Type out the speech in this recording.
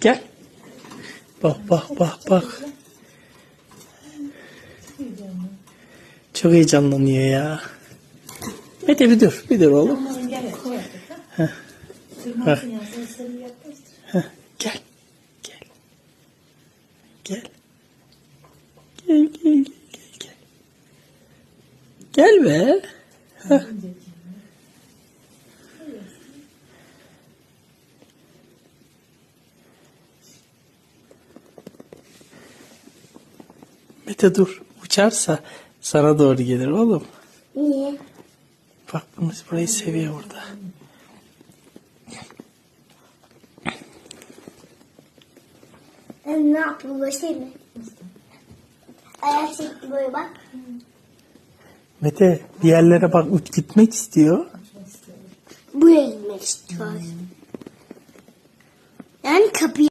Gel. Bak bak bak bak. Çok heyecanlanıyor ya. Mete bir dur. Bir dur oğlum. Heh. Heh. Heh. Gel. Gel. Gel. Gel gel gel gel. Gel, be. Heh. Mete dur. Uçarsa sana doğru gelir oğlum. Niye? Bak bunu burayı seviyor burada. Ben ne yapayım ulaşayım mı? Ayak çekti böyle bak. Mete bir yerlere bak uç gitmek istiyor. Buraya gitmek istiyor. Yani kapıyı